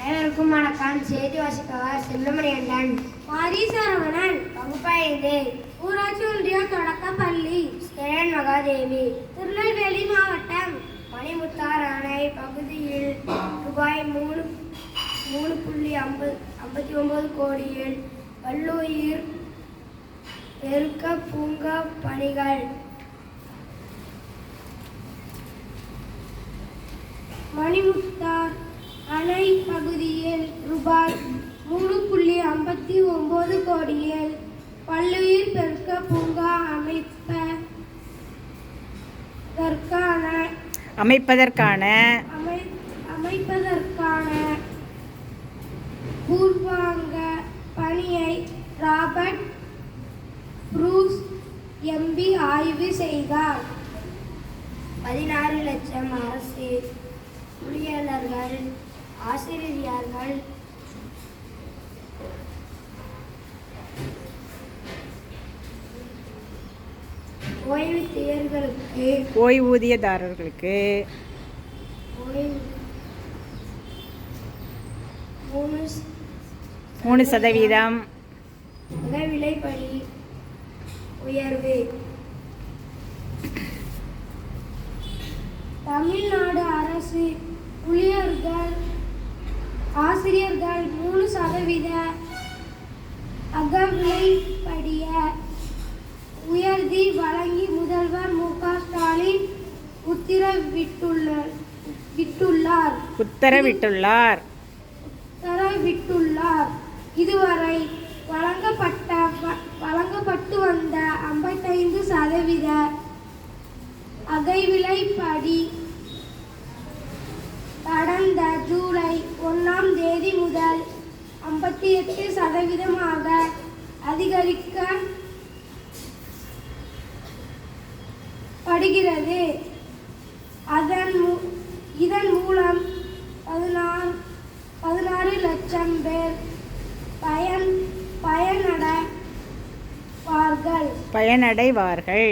அனைவருக்கும் வணக்கம். செய்தி வாசிப்பவர் செல்லுமணி அண்ணன் மாரீசரவணன் பகுப்பாய்ந்து ஊராட்சி ஒன்றிய தொடக்கப்பள்ளி கிரண் மகாதேவி திருநெல்வேலி மாவட்டம் மணிமுத்தார் அணை பகுதியில் ரூபாய் மூணு மூணு புள்ளி ஐம்பது ஐம்பத்தி ஒன்பது கோடியில் வல்லூயிர் பெருக்க பூங்கா பணிகள். மணிமுத்தார் அணை பகுதியில் ரூபாய் மூணு புள்ளி ஐம்பத்தி ஒன்பது கோடியில் பல்லுயிர் பெருக்க பூங்கா அமைப்பதற்கான அமைப்பதற்கான அமை அமைப்பதற்கான பூர்வாங்க பணியை ராபர்ட் ப்ரூஸ் எம்பி ஆய்வு செய்தார். பதினாறு லட்சம் அரசு ஊழியர்கள் ஆசிரியர்கள் ஓய்வூதியர்களுக்கு ஓய்வூதியதாரர்களுக்கு ஓய்வு மூணு சதவீதம் விலைப்படி உயர்வு. தமிழ்நாடு அரசு ஊழியர்கள் ஆசிரியர்கள் மூணு சதவீத அகவிலைப்படிய உயர்த்தி வழங்கி முதல்வர் மு. க. ஸ்டாலின் உத்தரவிட்டுள்ளார். விட்டுள்ளார். உத்தரவிட்டுள்ளார். உத்தரவிட்டுள்ளார். இதுவரை வழங்கப்பட்ட வழங்கப்பட்டு வந்த ஐம்பத்தைந்து சதவீத அகைவிலைப்படி ஐம்பத்தி எட்டு சதவீதமாக அதிகரிக்க படுகிறது. அதன் இதன் மூலம் பதினாறு பதினாறு லட்சம் பேர் பயன் பயனடைவார்கள். பயனடைவார்கள்.